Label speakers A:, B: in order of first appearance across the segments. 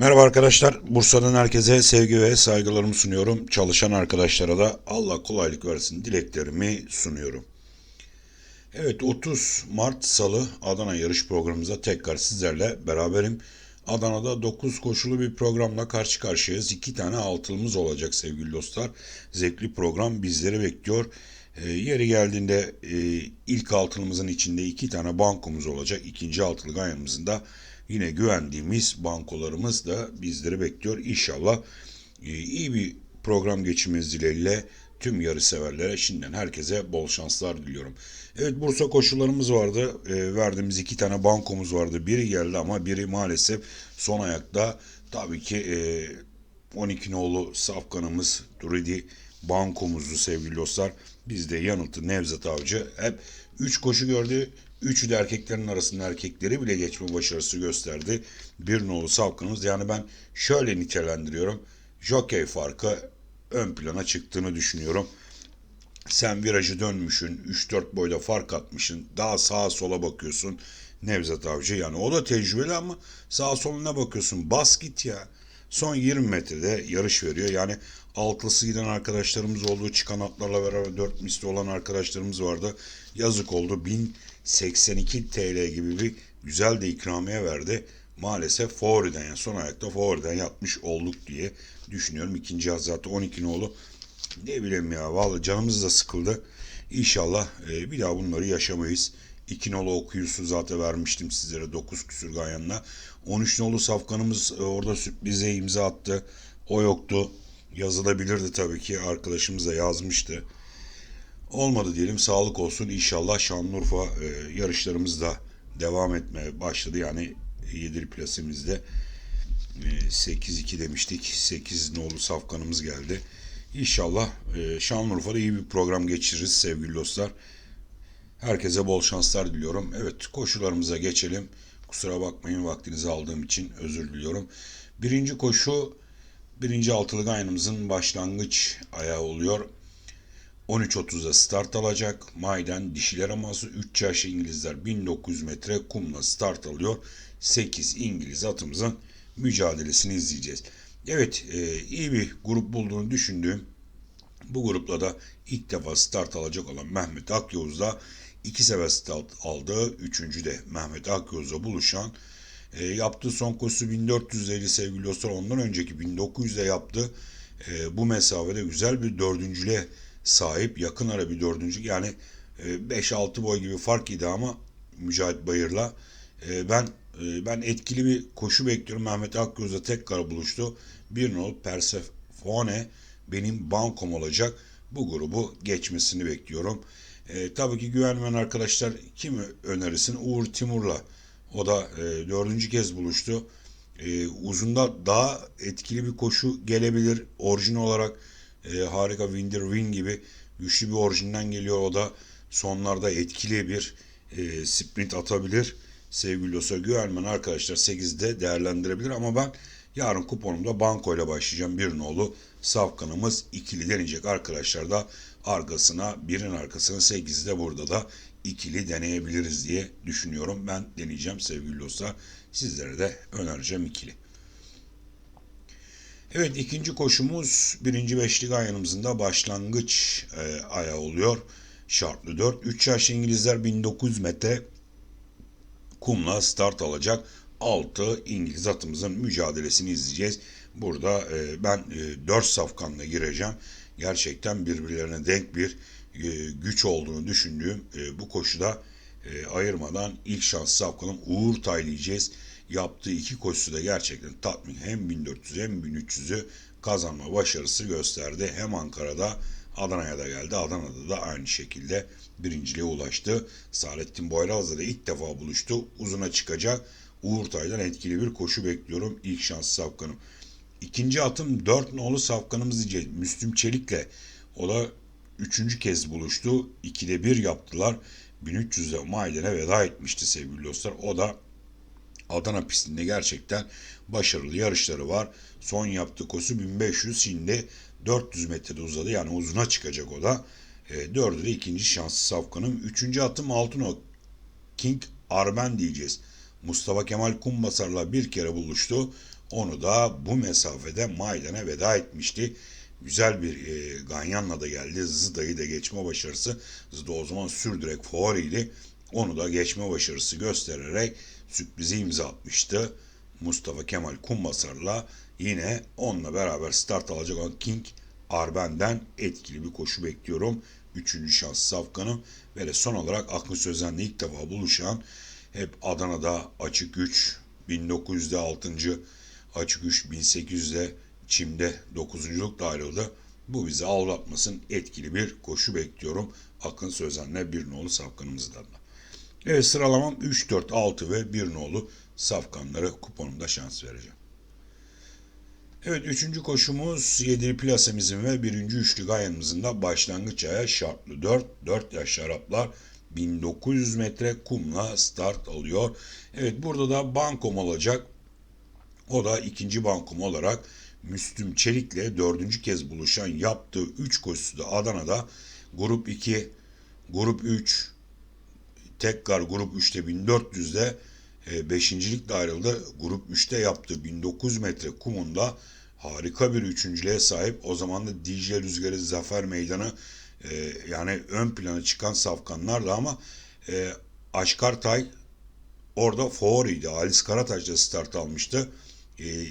A: Merhaba arkadaşlar. Bursa'dan herkese sevgi ve saygılarımı sunuyorum. Çalışan arkadaşlara da Allah kolaylık versin dileklerimi sunuyorum. Evet 30 Mart Salı Adana yarış programımıza tekrar sizlerle beraberim. Adana'da 9 koşulu bir programla karşı karşıyayız. 2 tane altılımız olacak sevgili dostlar. Zevkli program bizleri bekliyor. E, yeri geldiğinde e, ilk altılımızın içinde 2 tane bankomuz olacak. İkinci altılı ganyanımızın da yine güvendiğimiz bankolarımız da bizleri bekliyor. İnşallah e, iyi bir program geçirmeniz dileğiyle tüm yarı severlere şimdiden herkese bol şanslar diliyorum. Evet Bursa koşullarımız vardı. E, verdiğimiz iki tane bankomuz vardı. Biri geldi ama biri maalesef son ayakta. Tabii ki e, 12 nolu safkanımız Duridi bankomuzu sevgili dostlar. Bizde yanıltı Nevzat Avcı hep 3 koşu gördü. Üçü de erkeklerin arasında erkekleri bile geçme başarısı gösterdi. Bir nolu savkanımız yani ben şöyle nitelendiriyorum. Jockey farkı ön plana çıktığını düşünüyorum. Sen virajı dönmüşsün, 3-4 boyda fark atmışsın, daha sağa sola bakıyorsun. Nevzat Avcı yani o da tecrübeli ama sağa soluna bakıyorsun. Bas git ya. Son 20 metrede yarış veriyor. Yani altlısı giden arkadaşlarımız oldu. Çıkan atlarla beraber 4 misli olan arkadaşlarımız vardı. Yazık oldu. 1082 TL gibi bir güzel de ikramiye verdi. Maalesef Favori'den yani son ayakta Favori'den yapmış olduk diye düşünüyorum. İkinci zaten 12 nolu ne bileyim ya vallahi canımız da sıkıldı. İnşallah e, bir daha bunları yaşamayız. 2 nolu okuyusu zaten vermiştim sizlere 9 küsür ganyanla. 13 nolu safkanımız e, orada sürprize imza attı. O yoktu. Yazılabilirdi tabii ki. Arkadaşımız da yazmıştı. Olmadı diyelim. Sağlık olsun. İnşallah Şanlıurfa e, yarışlarımız da devam etmeye başladı. Yani 7 plasimizde e, 8-2 demiştik. 8 nolu safkanımız geldi. İnşallah e, Şanlıurfa'da iyi bir program geçiririz sevgili dostlar. Herkese bol şanslar diliyorum. Evet koşularımıza geçelim. Kusura bakmayın vaktinizi aldığım için özür diliyorum. Birinci koşu birinci altılı gayanımızın başlangıç ayağı oluyor. 13.30'da start alacak. Mayden dişiler aması 3 yaş İngilizler 1900 metre kumla start alıyor. 8 İngiliz atımızın mücadelesini izleyeceğiz. Evet e, iyi bir grup bulduğunu düşündüğüm bu grupla da ilk defa start alacak olan Mehmet Akyavuz da iki sefer start aldı. Üçüncü de Mehmet Akyavuz'la buluşan e, yaptığı son koşusu 1450 sevgili dostlar. Ondan önceki 1900'de yaptı. E, bu mesafede güzel bir dördüncüle sahip. Yakın ara bir dördüncü. Yani e, 5-6 boy gibi fark idi ama Mücahit Bayır'la. E, ben e, ben etkili bir koşu bekliyorum. Mehmet Akgöz'le tekrar buluştu. Bir nol Persefone benim bankom olacak. Bu grubu geçmesini bekliyorum. E, tabii ki güvenmeyen arkadaşlar kimi önerirsin? Uğur Timur'la. O da e, dördüncü kez buluştu. E, uzunda daha etkili bir koşu gelebilir. Orijin olarak e, harika Winder Win gibi güçlü bir orijinden geliyor. O da sonlarda etkili bir e, sprint atabilir. Sevgili dostlar güvenmeyen arkadaşlar 8'de değerlendirebilir ama ben yarın kuponumda banko ile başlayacağım. Bir nolu safkanımız ikili deneyecek arkadaşlar da arkasına birin arkasına 8'de burada da ikili deneyebiliriz diye düşünüyorum. Ben deneyeceğim sevgili dostlar. Sizlere de önereceğim ikili. Evet ikinci koşumuz birinci beşlik ayağımızın da başlangıç e, ayağı oluyor. Şartlı 4. 3 yaş İngilizler 1900 metre kumla start alacak. 6 İngiliz atımızın mücadelesini izleyeceğiz. Burada e, ben e, 4 safkanla gireceğim. Gerçekten birbirlerine denk bir e, güç olduğunu düşündüğüm e, bu koşuda e, ayırmadan ilk şans safkanım Uğur Tayleyeceğiz. Yaptığı iki koşusu da gerçekten tatmin. Hem 1400 hem 1300'ü kazanma başarısı gösterdi. Hem Ankara'da Adana'ya da geldi. Adana'da da aynı şekilde birinciliğe ulaştı. Saadettin Boyraz'la da ilk defa buluştu. Uzuna çıkacak. Uğur Tay'dan etkili bir koşu bekliyorum. İlk şans safkanım. İkinci atım 4 nolu safkanımız diyeceğiz. Müslüm Çelik'le. O da üçüncü kez buluştu. 2'de 1 yaptılar. 1300'de Maiden'e veda etmişti sevgili dostlar. O da Adana pistinde gerçekten başarılı yarışları var. Son yaptığı koşu 1500 şimdi 400 metrede uzadı. Yani uzuna çıkacak o da. E, dördü de ikinci şanslı safkanım. Üçüncü atım Altınok. King Arben diyeceğiz. Mustafa Kemal Kumbasar'la bir kere buluştu. Onu da bu mesafede maydana veda etmişti. Güzel bir e, ganyanla da geldi. Zıda'yı da geçme başarısı. Zıda o zaman sürdürek favoriydi. Onu da geçme başarısı göstererek sürprizi imza atmıştı. Mustafa Kemal Kumbasar'la yine onunla beraber start alacak olan King Arben'den etkili bir koşu bekliyorum. Üçüncü şans safkanım ve de son olarak Akın Sözen'le ilk defa buluşan hep Adana'da açık 3, 1900'de 6. açık 3, 1800'de Çim'de 9. da ayrıldı. Bu bizi aldatmasın etkili bir koşu bekliyorum. Akın Sözen'le bir nolu safkanımızdan da. Evet sıralamam 3, 4, 6 ve 1 nolu safkanları kuponumda şans vereceğim. Evet üçüncü koşumuz 7'li plasemizin ve birinci üçlü gayanımızın da başlangıç aya şartlı 4, 4 yaşlı Araplar 1900 metre kumla start alıyor. Evet burada da bankom olacak. O da ikinci bankom olarak Müslüm Çelik'le dördüncü kez buluşan yaptığı 3 koşusu da Adana'da grup 2, grup 3, tekrar grup 3'te 1400'de e, beşincilikle ayrıldı. Grup 3'te yaptığı 1900 metre kumunda harika bir üçüncülüğe sahip. O zaman da Dicle Rüzgarı Zafer Meydanı e, yani ön plana çıkan safkanlardı ama e, Aşkartay orada favoriydi. Halis Karataş da start almıştı. E,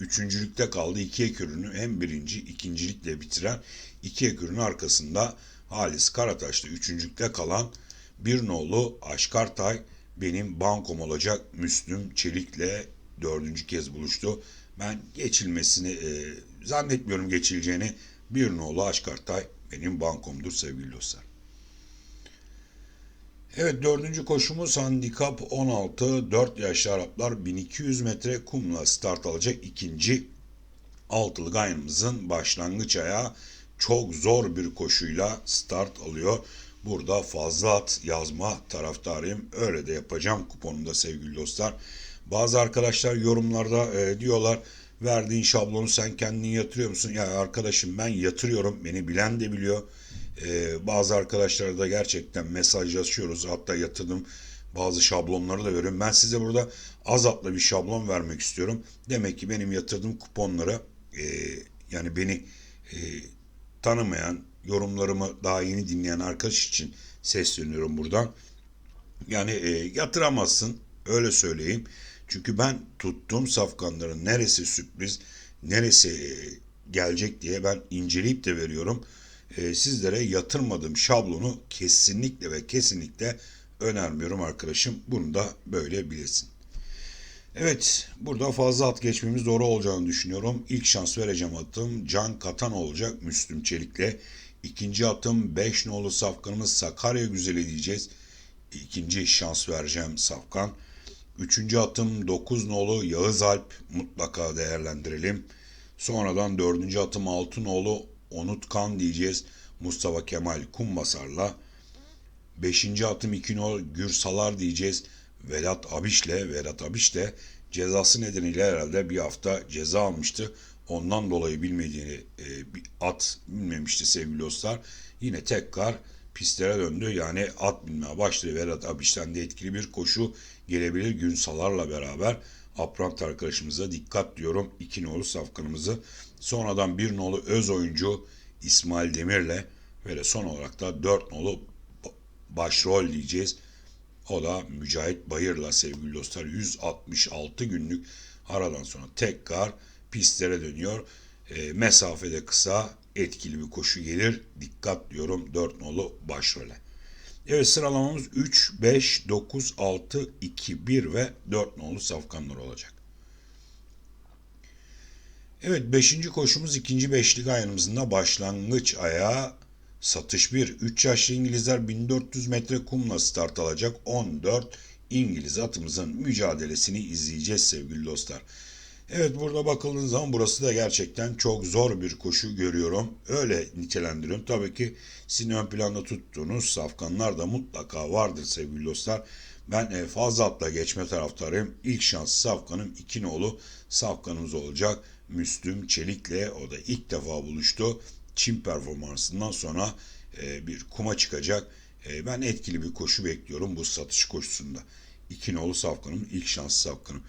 A: üçüncülükte kaldı. İki ekürünü hem birinci ikincilikle bitiren iki ekürün arkasında Halis Karataş'ta üçüncülükte kalan bir nolu Aşkartay benim bankom olacak Müslüm Çelik'le dördüncü kez buluştu. Ben geçilmesini e, zannetmiyorum geçileceğini. Bir nolu Aşkartay benim bankomdur sevgili dostlar. Evet dördüncü koşumuz handikap 16. 4 yaşlı Araplar 1200 metre kumla start alacak ikinci altılı gayrımızın başlangıç ayağı çok zor bir koşuyla start alıyor. Burada fazla at yazma taraftarıyım. Öyle de yapacağım kuponumda sevgili dostlar. Bazı arkadaşlar yorumlarda e, diyorlar verdiğin şablonu sen kendin yatırıyor musun? Ya arkadaşım ben yatırıyorum. Beni bilen de biliyor. E, bazı arkadaşlara da gerçekten mesajlaşıyoruz. Hatta yatırdım bazı şablonları da veriyorum. Ben size burada az atlı bir şablon vermek istiyorum. Demek ki benim yatırdığım kuponlara e, yani beni e, tanımayan, yorumlarımı daha yeni dinleyen arkadaş için sesleniyorum buradan. Yani e, yatıramazsın öyle söyleyeyim. Çünkü ben tuttuğum safkanların neresi sürpriz, neresi e, gelecek diye ben inceleyip de veriyorum. E, sizlere yatırmadığım şablonu kesinlikle ve kesinlikle önermiyorum arkadaşım. Bunu da böyle bilirsin. Evet, burada fazla at geçmemiz doğru olacağını düşünüyorum. İlk şans vereceğim atım Can Katan olacak Müslüm Çelik'le. İkinci atım 5 nolu safkanımız Sakarya Güzeli diyeceğiz. İkinci şans vereceğim safkan. Üçüncü atım 9 nolu Yağız Alp mutlaka değerlendirelim. Sonradan dördüncü atım 6 nolu Onutkan diyeceğiz. Mustafa Kemal Kumbasar'la. Beşinci atım 2 nolu Gürsalar diyeceğiz. Vedat Abiş'le. Vedat Abiş de cezası nedeniyle herhalde bir hafta ceza almıştı. Ondan dolayı bilmediğini e, bir at bilmemişti sevgili dostlar. Yine tekrar pistlere döndü. Yani at binmeye başladı. Vedat Abiş'ten de etkili bir koşu gelebilir Günsalar'la beraber. Aprant arkadaşımıza dikkat diyorum. İki nolu safkanımızı. Sonradan bir nolu öz oyuncu İsmail Demir'le ve de son olarak da dört nolu başrol diyeceğiz. O da Mücahit Bayır'la sevgili dostlar 166 günlük aradan sonra tekrar pistlere dönüyor. E, mesafede kısa etkili bir koşu gelir. Dikkat diyorum 4 nolu başrole. Evet sıralamamız 3, 5, 9, 6, 2, 1 ve 4 nolu safkanlar olacak. Evet 5. koşumuz ikinci beşlik ayağımızın da başlangıç ayağı satış 1. 3 yaşlı İngilizler 1400 metre kumla start alacak 14 İngiliz atımızın mücadelesini izleyeceğiz sevgili dostlar. Evet burada bakıldığınız zaman burası da gerçekten çok zor bir koşu görüyorum. Öyle nitelendiriyorum. Tabii ki sizin ön planda tuttuğunuz safkanlar da mutlaka vardır sevgili dostlar. Ben e, fazla atla geçme taraftarıyım. İlk şans safkanım iki nolu safkanımız olacak. Müslüm Çelik'le o da ilk defa buluştu. Çin performansından sonra e, bir kuma çıkacak. E, ben etkili bir koşu bekliyorum bu satış koşusunda. 2 nolu safkanım. ilk şanslı safkanım.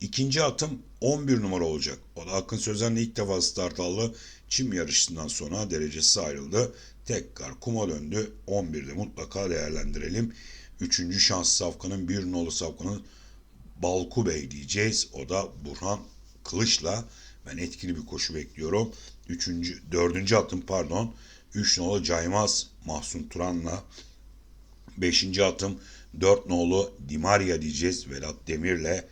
A: İkinci atım 11 numara olacak. O da Akın Sözen'le ilk defa start. Çim yarışından sonra derecesi ayrıldı. Tekrar kuma döndü. 11'de mutlaka değerlendirelim. Üçüncü şanslı safkanın bir nolu safkanın Balku Bey diyeceğiz. O da Burhan Kılıç'la ben etkili bir koşu bekliyorum. Üçüncü, dördüncü atım pardon. Üç nolu Caymaz Mahsun Turan'la. Beşinci atım dört nolu Dimaria diyeceğiz Vedat Demir'le.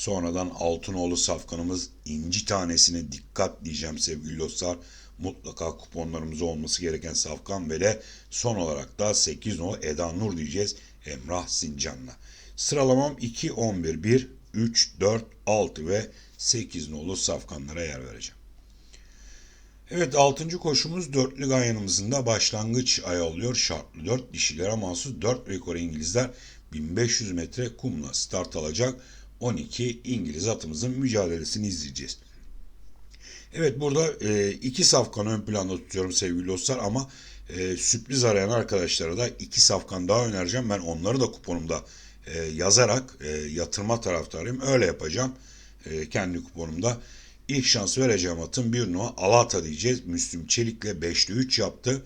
A: Sonradan Altınoğlu safkanımız inci tanesine dikkat diyeceğim sevgili dostlar. Mutlaka kuponlarımız olması gereken safkan ve de son olarak da 8 nolu Eda Nur diyeceğiz Emrah Sincan'la. Sıralamam 2, 11, 1, 3, 4, 6 ve 8 nolu safkanlara yer vereceğim. Evet 6. koşumuz dörtlü ganyanımızın da başlangıç ayı oluyor. Şartlı 4 dişilere mahsus 4 rekor İngilizler 1500 metre kumla start alacak. 12 İngiliz atımızın mücadelesini izleyeceğiz. Evet burada e, iki safkan ön planda tutuyorum sevgili dostlar ama e, sürpriz arayan arkadaşlara da iki safkan daha önereceğim. Ben onları da kuponumda e, yazarak e, yatırma taraftarıyım. Öyle yapacağım e, kendi kuponumda. İlk şans vereceğim atın bir numara Alata diyeceğiz. Müslüm Çelik'le 5'te 3 yaptı.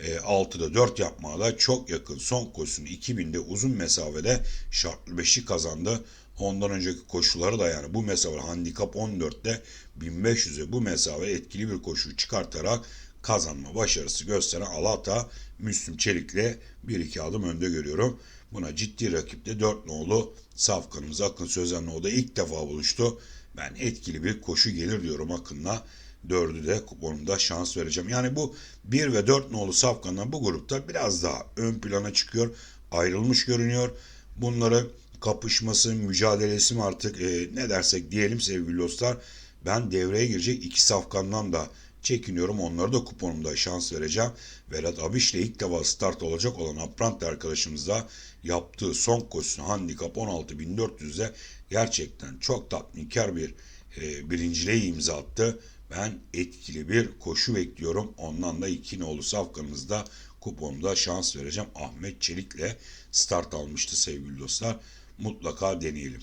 A: E, 6'da 4 yapmaya da çok yakın. Son koşusunu 2000'de uzun mesafede şartlı 5'i kazandı. Ondan önceki koşuları da yani bu mesafe handikap 14'te 1500'e bu mesafe etkili bir koşu çıkartarak kazanma başarısı gösteren Alata Müslüm Çelik'le 1-2 adım önde görüyorum. Buna ciddi rakipte 4 nolu Safkan'ımız Akın Sözen'le o da ilk defa buluştu. Ben etkili bir koşu gelir diyorum Akın'la. Dördü de kuponumda şans vereceğim. Yani bu 1 ve 4 nolu Safkan'dan bu grupta biraz daha ön plana çıkıyor. Ayrılmış görünüyor. Bunları kapışması, mücadelesi mi artık e, ne dersek diyelim sevgili dostlar. Ben devreye girecek iki safkandan da çekiniyorum. Onları da kuponumda şans vereceğim. Vedat Abiş ile ilk defa start olacak olan Aprante arkadaşımız da yaptığı son koşusunu handikap 16.400'de gerçekten çok tatminkar bir e, birinciliğe imza attı. Ben etkili bir koşu bekliyorum. Ondan da iki nolu safkanımızda kuponda şans vereceğim. Ahmet Çelik'le start almıştı sevgili dostlar. Mutlaka deneyelim.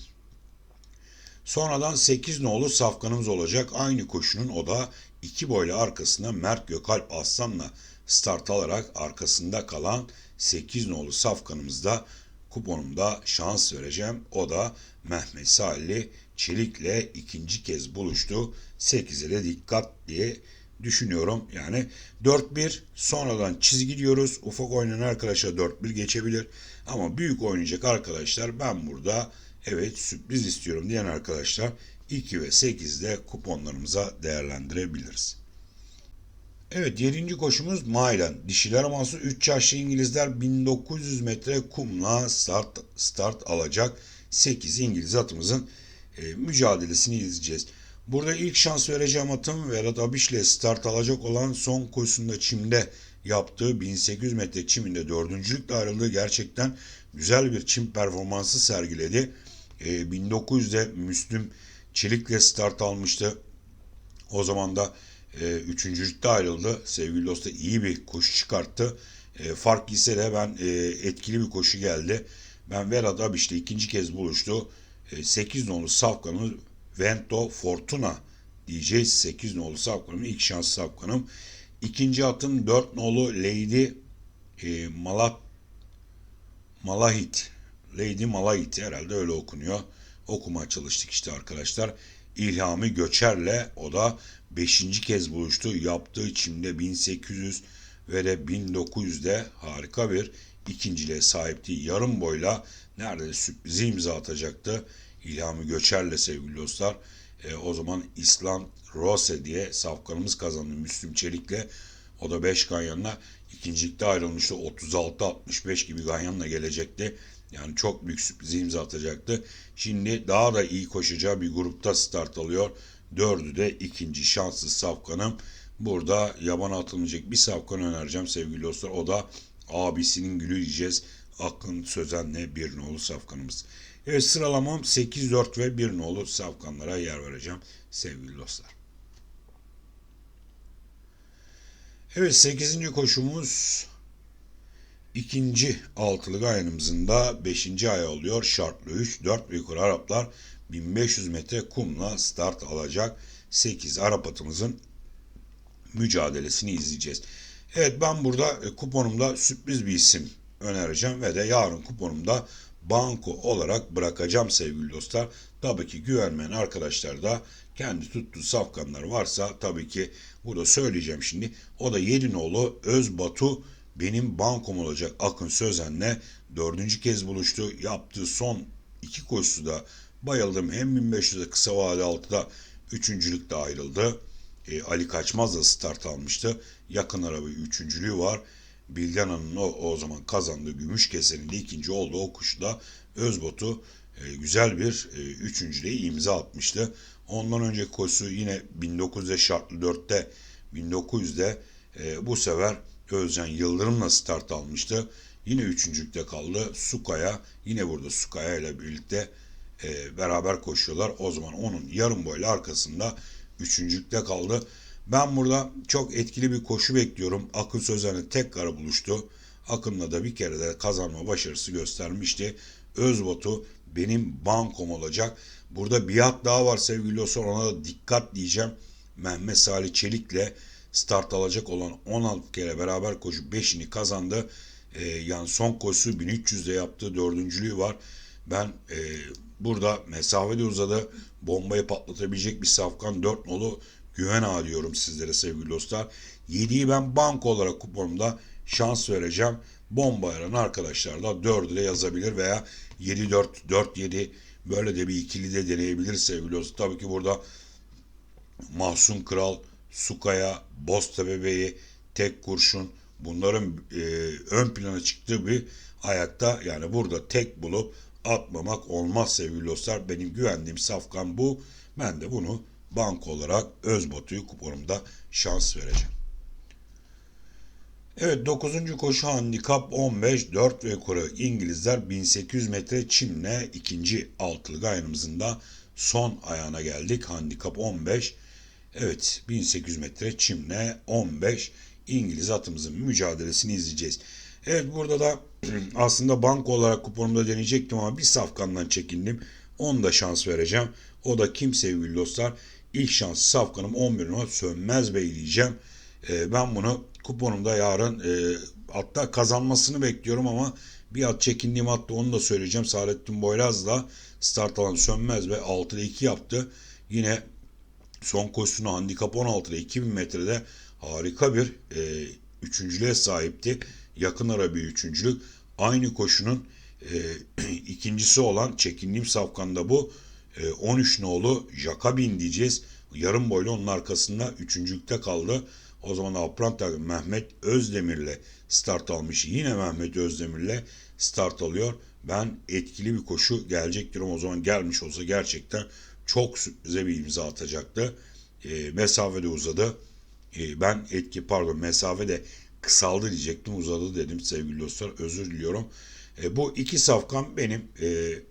A: Sonradan 8 nolu safkanımız olacak. Aynı koşunun o da iki boyla arkasında Mert Gökalp Aslan'la start alarak arkasında kalan 8 nolu safkanımızda kuponumda şans vereceğim. O da Mehmet Salih Çelik'le ikinci kez buluştu. 8'e de dikkat diye düşünüyorum. Yani 4-1 sonradan çizgi diyoruz. Ufak oynayan arkadaşlar 4-1 geçebilir. Ama büyük oynayacak arkadaşlar ben burada evet sürpriz istiyorum diyen arkadaşlar 2 ve 8'de kuponlarımıza değerlendirebiliriz. Evet 7. koşumuz Mailen. Dişiler mahsus 3 yaşlı İngilizler 1900 metre kumla start, start alacak 8 İngiliz atımızın e, mücadelesini izleyeceğiz. Burada ilk şans vereceğim atım Vedat Abiş ile start alacak olan son koşusunda çimde yaptığı 1800 metre çiminde dördüncülükle ayrıldığı gerçekten güzel bir çim performansı sergiledi. E, 1900'de Müslüm Çelik'le start almıştı. O zaman da e, üçüncülükte ayrıldı. Sevgili dostlar iyi bir koşu çıkarttı. E, fark ise de ben e, etkili bir koşu geldi. Ben Vedat Abiş'le ikinci kez buluştu. E, 8 nolu Safkan'ı Vento Fortuna diyeceğiz. 8 nolu Safkan'ım ilk şans Safkan'ım. İkinci atım 4 nolu Lady e, Malat Malahit. Lady Malahit herhalde öyle okunuyor. Okuma çalıştık işte arkadaşlar. İlhami Göçer'le o da 5. kez buluştu. Yaptığı içimde 1800 ve de 1900'de harika bir ikinciliğe sahipti. Yarım boyla neredeyse sürprizi imza atacaktı. İlhami Göçer'le sevgili dostlar. E, o zaman İslam Rose diye safkanımız kazandı Müslüm Çelik'le. O da 5 ganyanla ikincilikte ayrılmıştı. 36-65 gibi ganyanla gelecekti. Yani çok büyük sürprizi imza atacaktı. Şimdi daha da iyi koşacağı bir grupta start alıyor. Dördü de ikinci şanslı safkanım. Burada yabana atılmayacak bir safkan önereceğim sevgili dostlar. O da abisinin gülü diyeceğiz. Akın Sözen'le bir nolu safkanımız. Evet sıralamam 8, 4 ve 1 nolu safkanlara yer vereceğim sevgili dostlar. Evet 8. koşumuz İkinci altılı ayınımızın da 5. ay oluyor. Şartlı 3, 4 ve yukarı Araplar 1500 metre kumla start alacak. 8 Arap atımızın mücadelesini izleyeceğiz. Evet ben burada e, kuponumda sürpriz bir isim önereceğim ve de yarın kuponumda banko olarak bırakacağım sevgili dostlar. Tabii ki güvenmeyen arkadaşlar da kendi tuttuğu safkanlar varsa tabii ki burada söyleyeceğim şimdi. O da Yedinoğlu Özbatu benim bankom olacak Akın Sözen'le dördüncü kez buluştu. Yaptığı son iki koşusu da bayıldım. Hem 1500'de kısa vade altıda üçüncülükte ayrıldı. E, Ali Kaçmaz da start almıştı. Yakın araba üçüncülüğü var. Bilgen Hanım'ın o, o zaman kazandığı gümüş keserinde ikinci oldu. O kuşda Özbot'u e, güzel bir e, üçüncülüğe imza atmıştı. Ondan önceki koşusu yine 1900'de şartlı 4'te 1900'de e, bu sefer Özcan Yıldırım'la start almıştı. Yine üçüncülükte kaldı. Sukaya yine burada Sukaya ile birlikte e, beraber koşuyorlar. O zaman onun yarım boylu arkasında üçüncülükte kaldı. Ben burada çok etkili bir koşu bekliyorum. Akın Sözen'le tek kara buluştu. Akın'la da bir kere de kazanma başarısı göstermişti. Özbot'u benim bankom olacak. Burada bir at daha var sevgili dostlar. Ona da dikkat diyeceğim. Mehmet Salih Çelik'le start alacak olan 16 kere beraber koşu 5'ini kazandı. Ee, yani son koşusu 1300'de yaptığı dördüncülüğü var. Ben e, burada mesafede uzadı. Bombayı patlatabilecek bir safkan 4 nolu güven ağa diyorum sizlere sevgili dostlar. 7'yi ben banko olarak kuponumda şans vereceğim. Bomba yaran arkadaşlar da 4 ile yazabilir veya 7-4, 4-7 böyle de bir ikili de deneyebilir sevgili dostlar. Tabii ki burada Mahsun Kral, Sukaya, Boztepe Beyi, Tek Kurşun bunların e, ön plana çıktığı bir ayakta yani burada tek bulup atmamak olmaz sevgili dostlar. Benim güvendiğim safkan bu. Ben de bunu bank olarak Özbatu'yu kuponumda şans vereceğim. Evet 9. koşu handikap 15 4 ve yukarı İngilizler 1800 metre çimle ikinci altılı gayrımızın da son ayağına geldik. Handikap 15. Evet 1800 metre çimle 15 İngiliz atımızın mücadelesini izleyeceğiz. Evet burada da aslında banko olarak kuponumda deneyecektim ama bir safkandan çekindim. Onu da şans vereceğim. O da kim sevgili dostlar? İlk şans safkanım 11 numara Sönmez Bey diyeceğim. Ee, ben bunu kuponumda yarın e, hatta kazanmasını bekliyorum ama bir at çekindiğim hatta onu da söyleyeceğim. Saadettin Boyraz'la start alan Sönmez Bey 6'da 2 yaptı. Yine son koşusunu handikap 16'da 2000 metrede harika bir e, üçüncülüğe sahipti. Yakın ara bir üçüncülük. Aynı koşunun e, ikincisi olan çekindiğim safkanda bu. E, 13 nolu Jakabin diyeceğiz. Yarım boylu onun arkasında üçüncülükte kaldı. O zaman Apranta Mehmet Özdemir'le start almış. Yine Mehmet Özdemir'le start alıyor. Ben etkili bir koşu gelecek diyorum. O zaman gelmiş olsa gerçekten çok sürprize bir imza atacaktı. E, mesafede uzadı. E, ben etki pardon mesafede kısaldı diyecektim uzadı dedim sevgili dostlar özür diliyorum. E, bu iki safkan benim e,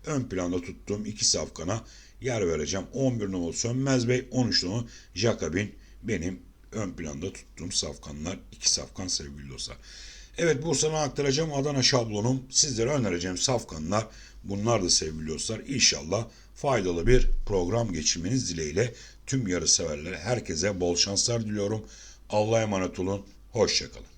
A: ön planda tuttuğum iki safkana yer vereceğim. 11 numaralı Sönmez Bey 13 numaralı Jakabin benim ön planda tuttuğum safkanlar iki safkan sevgili dostlar. Evet Bursa'na aktaracağım Adana şablonum sizlere önereceğim safkanlar bunlar da sevgili dostlar. İnşallah faydalı bir program geçirmeniz dileğiyle tüm yarı severlere herkese bol şanslar diliyorum. Allah'a emanet olun. Hoşçakalın.